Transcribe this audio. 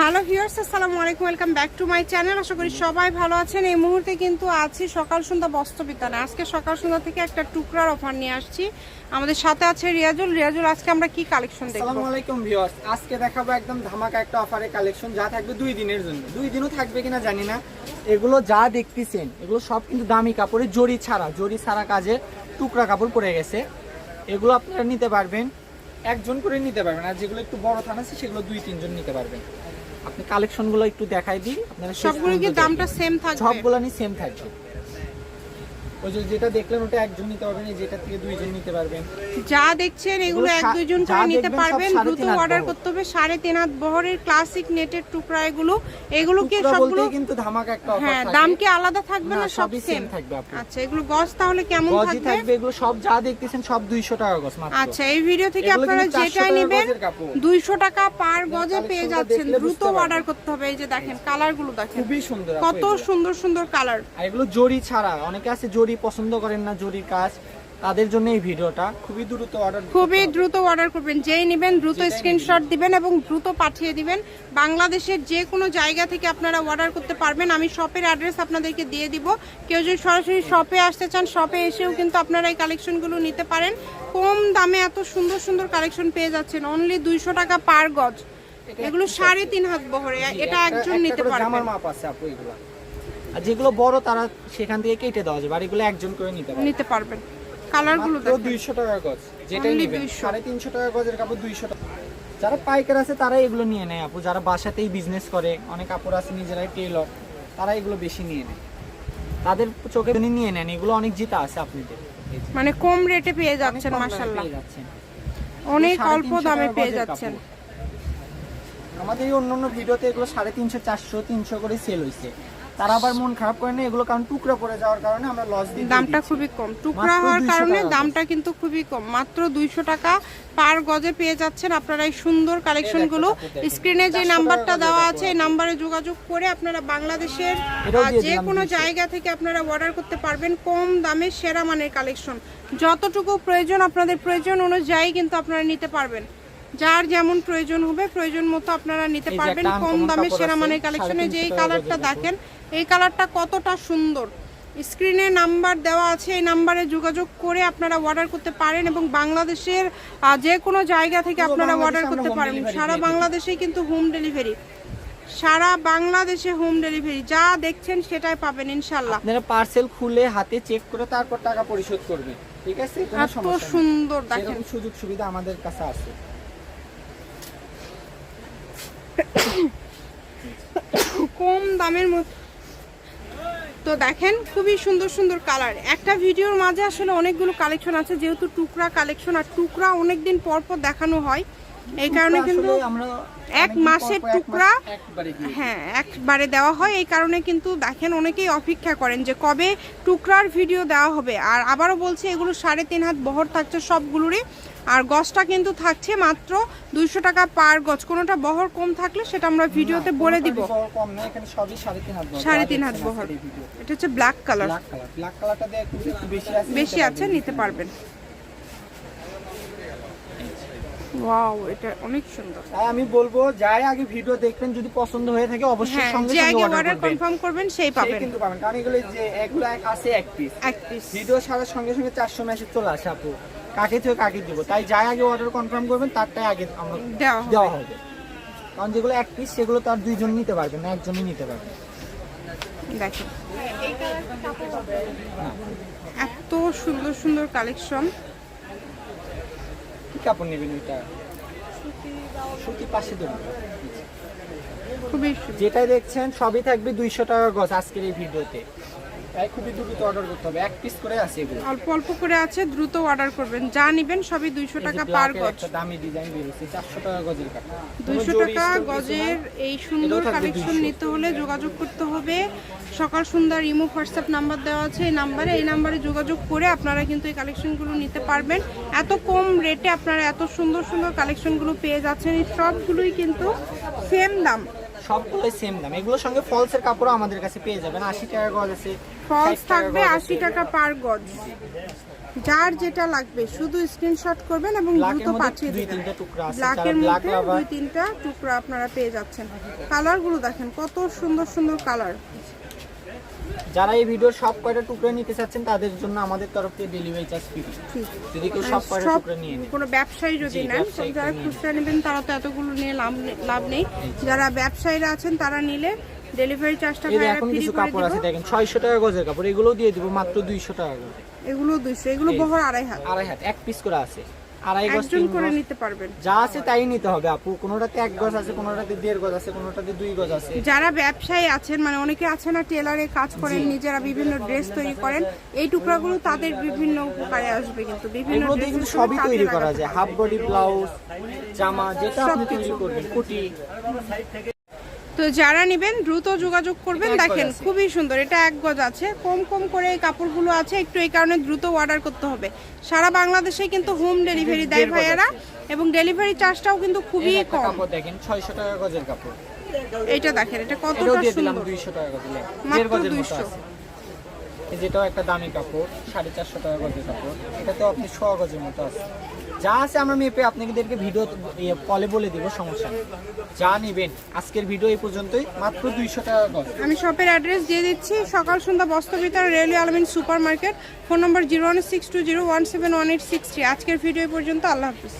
Hello viewers, আসসালামু আলাইকুম, welcome back to my channel. আশা করি সবাই ভালো আছেন। এই মুহূর্তে কিন্তু আছি সকাল সন্ধ্যা বস্ত্র বিতানে আজকে সকাল সন্ধ্যা থেকে একটা টুকরার অফার নিয়ে আসছি। আমাদের সাথে আছে রিয়াজুল। রিয়াজুল, আজকে আমরা কি কালেকশন দেখব? আসসালামু আলাইকুম ভিউয়ার্স। আজকে দেখাবো একদম ধামাকা একটা অফারে কালেকশন যা থাকবে দুই দিনের জন্য। দুই দিনও থাকবে কিনা জানি না। এগুলো যা দেখতেছেন, এগুলো সব কিন্তু দামি কাপড়ে, জরি ছাড়া জরি ছাড়া কাজে টুকরা কাপড় পরে গেছে। এগুলো আপনারা নিতে পারবেন, একজন করে নিতে পারবেন। আর যেগুলো একটু বড় থান আছে, সেগুলো দুই, তিনজন নিতে পারবেন। আপনি কালেকশনগুলো একটু দেখাই দিই আপনারা সবগুলো কি দামটা। সেম থাকবে? সবগুলো নি সেম থাকবে। ওই যে যেটা দেখলেন ওটা একজন নিতে পারবেন এই যেটা থেকে দুইজন নিতে পারবেন। যা দেখছেন এগুলো এক করে নিতে পারবেন। দ্রুত অর্ডার করতে হবে। সাড়ে তিন হাত বহরের ক্লাসিক নেটের টুকরা এগুলো এগুলো কি সবগুলো কিন্তু ধামাকা একটা অফার হ্যাঁ দাম কি আলাদা থাকবে না, সব সেম থাকবে আচ্ছা এগুলো গজ তাহলে কেমন থাকবে? থাকবে এগুলো সব যা দেখতেছেন সব 200 টাকা গজ মাত্র। আচ্ছা এই ভিডিও থেকে আপনারা কিন্তু 400 যেটাই নেবেন গজের কাপড়। দুইশো টাকা পার গজে পেয়ে যাচ্ছেন। দ্রুত অর্ডার করতে হবে। এই যে দেখেন কালারগুলো দেখেন। খুবই সুন্দর কত সুন্দর সুন্দর কালার এগুলো জরি ছাড়া অনেকে আছে জরি পছন্দ করেন না জরির কাজ তাদের জন্য এই ভিডিওটা। খুবই দ্রুত অর্ডার খুবই দ্রুত অর্ডার করবেন। যেই নেবেন দ্রুত স্ক্রিনশট দিবেন এবং দ্রুত পাঠিয়ে দিবেন। বাংলাদেশের যে কোনো জায়গা থেকে আপনারা অর্ডার করতে পারবেন। আমি শপের অ্যাড্রেস আপনাদেরকে দিয়ে দিব। কেউ যদি সরাসরি শপে আসতে চান শপে এসেও কিন্তু আপনারা এই কালেকশনগুলো নিতে পারেন। কম দামে এত সুন্দর সুন্দর কালেকশন পেয়ে যাচ্ছেন। অনলি দুইশো টাকা পার গজ। এগুলো সাড়ে তিন হাত বহরে। এটা একজন নিতে পারবেন মাপ আছে আপু এগুলো। আর যেগুলো বড় তারা সেখান থেকে কেটে দেওয়া যাবে আর এগুলো একজন করে নিতে পারবে। নিতে পারবেন। কালারগুলো মাত্র দেখেন। 200 টাকা গজ যেটাই Only নেবেন। 200 টাকা গজের কাপড় 200 টাকা। যারা পাইকার আছে তারা এগুলো নিয়ে নেয় আপু। যারা বাসাতেই বিজনেস করে অনেক কাপড় আছে নিজেরাই টেলর তারা এগুলো বেশি নিয়ে নেয়। তাদের চোখে নিয়ে নেন এগুলো অনেক জিতা আছে আপনাদের। মানে কম রেটে পেয়ে যাচ্ছেন যাচ্ছেন। অনেক অল্প দামে পেয়ে যাচ্ছেন। আমাদের এই অন্য অন্য ভিডিওতে এগুলো সাড়ে তিনশো চারশো তিনশো করে সেল হয়েছে তারা আবার মন খারাপ করে না এগুলো কারণ টুকরা পড়ে যাওয়ার কারণে আমরা লস দিই দামটা খুবই কম। টুকরা হওয়ার কারণে দামটা কিন্তু খুবই কম। মাত্র দুইশো টাকা পার গজে পেয়ে যাচ্ছেন আপনারা এই সুন্দর কালেকশনগুলো। স্ক্রিনে যে নাম্বারটা দেওয়া আছে এই নাম্বারে যোগাযোগ করে আপনারা বাংলাদেশের যে কোনো জায়গা থেকে আপনারা অর্ডার করতে পারবেন কম দামে সেরা মানের কালেকশন। যতটুকু প্রয়োজন আপনাদের প্রয়োজন অনুযায়ী কিন্তু আপনারা নিতে পারবেন। যার যেমন প্রয়োজন হবে প্রয়োজন মতো আপনারা নিতে পারবেন কম দামে সেরা মানের কালেকশনে যে এই কালারটা দেখেন এই কালারটা কতটা সুন্দর। স্ক্রিনে নাম্বার দেওয়া আছে এই নাম্বারে যোগাযোগ করে আপনারা অর্ডার করতে পারেন এবং বাংলাদেশের যে কোনো জায়গা থেকে আপনারা অর্ডার করতে পারেন। সারা। বাংলাদেশে কিন্তু হোম ডেলিভারি সারা বাংলাদেশে হোম ডেলিভারি যা দেখছেন সেটাই পাবেন ইনশাল্লাহ আপনারা পার্সেল খুলে হাতে চেক করে তারপর টাকা পরিশোধ করবেন ঠিক আছে? এত সুন্দর দেখেন। সুযোগ সুবিধা আমাদের কাছে আছে। কম দামের মধ্যে। তো দেখেন, খুবই সুন্দর সুন্দর কালার একটা ভিডিওর মাঝে আসলে অনেকগুলো কালেকশন আছে, যেহেতু টুকরা কালেকশন আর টুকরা অনেকদিন পর পর দেখানো হয়। এই কারণে কিন্তু এক মাসের পর পর এক মাস টুকরা। হ্যাঁ একবারে দেওয়া হয়। এই কারণে কিন্তু দেখেন অনেকেই অপেক্ষা করেন যে কবে টুকরার ভিডিও দেওয়া হবে। আর আবারও বলছি এগুলো সাড়ে তিন হাত বহর থাকছে সবগুলোরই। আর গছটা কিন্তু থাকছে মাত্র দুইশো টাকা পার গছ কোনোটা বহর কম থাকলে সেটা আমরা ভিডিওতে বলে দিব। সাড়ে তিন হাত বহর। এটা হচ্ছে ব্ল্যাক কালার বেশি আছে নিতে পারবেন। নিতে পারবেন ওয়াও এটা অনেক সুন্দর। আমি বলব যাই আগে ভিডিও দেখবেন যদি পছন্দ হয়ে থাকে অবশ্যই হ্যাঁ সঙ্গে সঙ্গে আগে অর্ডার কনফার্ম করবেন। সেই সেই পাবেন। কিন্তু পাবেন। কারণ এগুলো যে এগুলো আছে এক পিস এক পিস ভিডিও সঙ্গে সঙ্গে মেসেজ চলে আসে আপু। কাকে থেকে কাকে দিব? তাই যাই আগে অর্ডার কনফার্ম করবেন তারটাই আগে আমরা দেওয়া হবে। কারণ যেগুলো এক পিস সেগুলো তো আর দুইজন নিতে পারবেন না একজনই নিতে পারবেন। দেখেন। এত সুন্দর সুন্দর কালেকশন কাপড় নেবেন ওইটা? সুতি পাশে খুবই যেটাই দেখছেন সবই থাকবে দুইশো টাকা গজ আজকের এই ভিডিওতে। তাই খুবই দ্রুত অর্ডার করতে হবে। এক পিস করে আছে এগুলো। অল্প অল্প করে আছে দ্রুত অর্ডার করবেন। যা নিবেন সবই দুইশো এই যে টাকা পার গজ। একটা দামি ডিজাইন টাকা গজের টাকা গজের এই সুন্দর কালেকশন নিতে হলে যোগাযোগ করতে হবে। সকাল সন্ধ্যা ইমো হোয়াটসঅ্যাপ নাম্বার দেওয়া আছে এই নাম্বারে। এই নাম্বারে যোগাযোগ করে আপনারা কিন্তু এই কালেকশনগুলো নিতে পারবেন। এত কম রেটে আপনারা এত সুন্দর সুন্দর কালেকশনগুলো পেয়ে যাচ্ছেন এই সবগুলোই কিন্তু সেম দাম। সবগুলোই সেম দাম। এগুলোর সঙ্গে ফলসের কাপড়ও আমাদের কাছে পেয়ে যাবেন। আশি টাকা গজ আছে ফলস থাকবে আশি টাকা পার গজ যার যেটা লাগবে শুধু স্ক্রিনশট করবেন এবং দ্রুত পাঠিয়ে দুই দিবেন। তিনটা টুকরা ব্ল্যাকের মধ্যে দুই তিনটা টুকরা আপনারা পেয়ে যাচ্ছেন। কালারগুলো দেখেন কত সুন্দর সুন্দর কালার যারা এই ভিডিওর সব কয়টা টুকরা নিতে চাচ্ছেন তাদের জন্য আমাদের তরফ থেকে ডেলিভারি চার্জ ফ্রি যদি কেউ সব কয়টা টুকরা নিয়ে নেয়। কোনো ব্যবসায়ী যদি নেন যারা খুচরা নেবেন তারা তো এতগুলো নিয়ে লাভ নেই। যারা ব্যবসায়ীরা আছেন তারা নিলে ডেলিভারি চার্জটা ভাইরা এখন কিছু কাপড় আছে দেখেন ছয়শো টাকা গজের কাপড়। এগুলোও দিয়ে দিব মাত্র দুইশো টাকা করে। এগুলো দুইশো এগুলো বহর আড়াই হাত। আড়াই হাত এক পিস করে আছে। আড়াই গজ তিন করে নিতে পারবেন। যা আছে তাই নিতে হবে আপু। কোনোটাতে এক গজ আছে কোনোটাতে দেড় গজ আছে কোনোটাতে দুই গজ আছে। যারা ব্যবসায়ী আছেন মানে অনেকে আছে না টেলারে কাজ করেন নিজেরা বিভিন্ন ড্রেস তৈরি করেন এই টুকরাগুলো তাদের বিভিন্ন উপকারে আসবে কিন্তু। বিভিন্ন ড্রেস কিন্তু সবই তৈরি করা যায়। হাফ বডি ব্লাউজ জামা যেটা আপনি তৈরি করবেন কুটি। তো যারা নেবেন দ্রুত যোগাযোগ করবেন। দেখেন খুবই সুন্দর এটা এক গজ আছে। কম কম করে এই কাপড়গুলো আছে একটু এই কারণে দ্রুত অর্ডার করতে হবে। সারা বাংলাদেশে কিন্তু হোম ডেলিভারি দেয় ভাইয়ারা এবং ডেলিভারি চার্জটাও কিন্তু খুবই কম। দেখেন ছয়শো টাকা গজের কাপড়। এটা দেখেন এটা কতটা সুন্দর। দুইশো টাকা গজে মাত্র দেড় গজের মতো 200 আছে। এই যেটাও একটা দামি কাপড় সাড়ে চারশো টাকা গজের কাপড়। এটাতেও আপনি ছ গজের মতো আছে। যা আছে আমরা মেপে আপনাদেরকে ভিডিও কলে বলে দিব, সমস্যা যা নেবেন, আজকের ভিডিও এই পর্যন্তই। মাত্র দুইশো টাকা আমি শপের অ্যাড্রেস দিয়ে দিচ্ছি, সকাল সন্ধ্যা বস্ত্রবিতার রেলওয়ে আলমিন super market phone number zero one six two zero one seven one eight six three আজকের ভিডিও পর্যন্ত, আল্লাহ হাফিজ।